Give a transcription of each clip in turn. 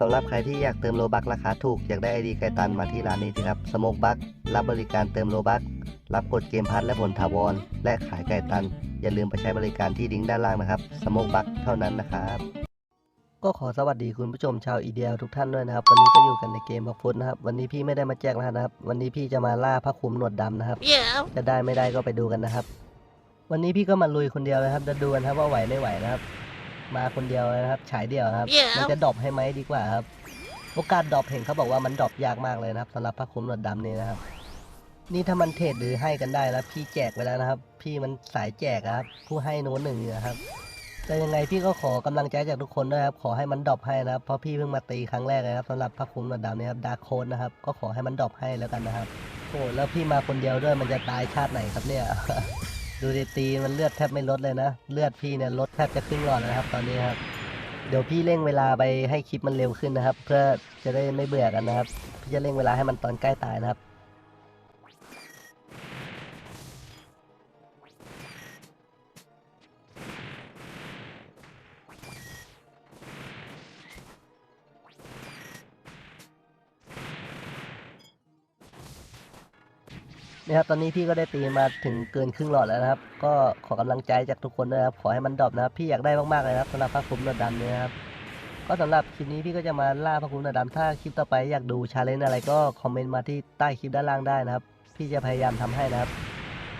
สำหรับใครที่อยากเติมโลบักราคาถูก อยากได้ไอดีไกตันมาที่ร้านนี้สิครับสโมกบักรับบริการเติมโลบักรับกดเกมพัทและผลถาวร และขายไก่ตัน อย่าลืมไปใช้บริการที่ลิงก์ด้านล่างนะครับสโมกบักเท่านั้นนะครับก็ขอสวัสดีคุณผู้ชมชาวอีเดียทุกท่านด้วยนะครับ วันนี้ก็อยู่กันในเกมบักฟุตนะครับ วันนี้พี่ไม่ได้มาแจกรหัสนะครับ วันนี้พี่จะมาล่าพระคุมหนวดดำนะครับ Yeah. จะได้ไม่ได้ก็ไปดูกันนะครับ วันนี้พี่ก็มาลุยคนเดียวนะครับ จะดูกันครับว่าไหวไม่ไหวนะครับ มาคนเดียวเลยนะครับฉายเดียวนะครับ Yeah. มันจะดรอปให้ไหมดีกว่าครับ โอกาสดรอปเห็นเขาบอกว่ามันดรอปยากมากเลยนะครับสำหรับพระคุมหนวดดำนี่นะครับ นี่ถ้ามันเทรดหรือให้กันได้แล้วพี่แจกไปแล้วนะครับ พี่มันสายแจกอะครับ ผู้ให้โน้นหนึ่งอยู่นะครับแต่ยังไงพี่ก็ขอกำลังใจจากทุกคนด้วยครับ ขอให้มันดรอปให้นะครับ เพราะพี่เพิ่งมาตีครั้งแรกเลยครับสำหรับพระคุมหนวดดำเนี่ยครับดาร์โคนนะครับ ก็ขอให้มันดรอปให้แล้วกันนะครับโอ้แล้วพี่มาคนเดียวด้วยมันจะตายชาติไหนครับเนี่ย ดูดิตีมันเลือดแทบไม่ลดเลยนะ เลือดพี่เนี่ยลดแทบจะครึ่งหลอดแล้วนะครับ ตอนนี้ครับ เดี๋ยวพี่เร่งเวลาไปให้คลิปมันเร็วขึ้นนะครับ เพื่อจะได้ไม่เบื่อกันนะครับ พี่จะเร่งเวลาให้มันตอนใกล้ตายนะครับ นี่ครับตอนนี้พี่ก็ได้ตีมาถึงเกินครึ่งหลอดแล้วนะครับ ก็ขอกำลังใจจากทุกคนนะครับ ขอให้มันดรอปนะครับ พี่อยากได้มากๆเลยนะครับสำหรับพระคุ้มระดำเนี่ยนะครับก็สำหรับคลิปนี้พี่ก็จะมาล่าพระคุ้มระดำถ้าคลิปต่อไปอยากดูชาเลนจ์อะไรก็คอมเมนต์มาที่ใต้คลิปด้านล่างได้นะครับ พี่จะพยายามทำให้นะครับ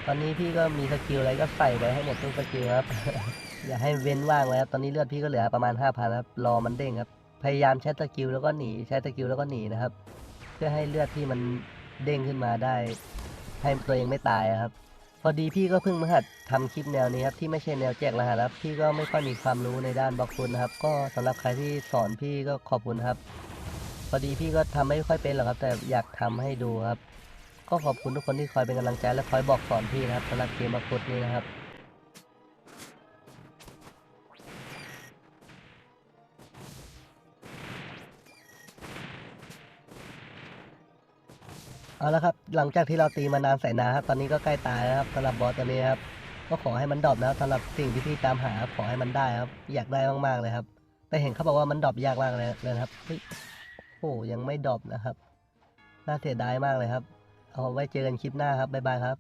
ตอนนี้พี่ก็มีสกิลอะไรก็ใส่ไปให้หมดทุกสกิลครับอย่าให้เว้นว่างไว้ครับตอนนี้เลือดพี่ก็เหลือประมาณ5,000ครับรอมันเด้งครับพยายามใช้สกิลแล้วก็หนีใช้สกิลแล้วก็หนีนะครับ เพื่อให้เลือดที่มันเด้งขึ้นมาได้ ให้ตัวเองไม่ตายครับ พอดีพี่ก็เพิ่งมาหัดทำคลิปแนวนี้ครับที่ไม่ใช่แนวแจกรหัสครับ พี่ก็ไม่ค่อยมีความรู้ในด้านบล็อกฟุตนะครับ ก็สำหรับใครที่สอนพี่ก็ขอบคุณครับ พอดีพี่ก็ทำไม่ค่อยเป็นหรอกครับ แต่อยากทำให้ดูครับ ก็ขอบคุณทุกคนที่คอยเป็นกำลังใจและคอยบอกสอนพี่นะครับสำหรับเกมบล็อกฟุตนี้นะครับ เอาละครับ หลังจากที่เราตีมานานแสนนานครับ ตอนนี้ก็ใกล้ตายแล้วครับสำหรับบอสตัวนี้ครับ ก็ขอให้มันดรอปนะครับสำหรับสิ่งที่พี่ตามหาครับขอให้มันได้ครับ อยากได้มากๆเลยครับ แต่เห็นเขาบอกว่ามันดรอปยากมากเลยเลยนะครับเฮ้ยโอ้ยังไม่ดรอปนะครับ น่าเสียดายมากเลยครับ เอาไว้เจอกันคลิปหน้าครับ บ๊ายบายครับ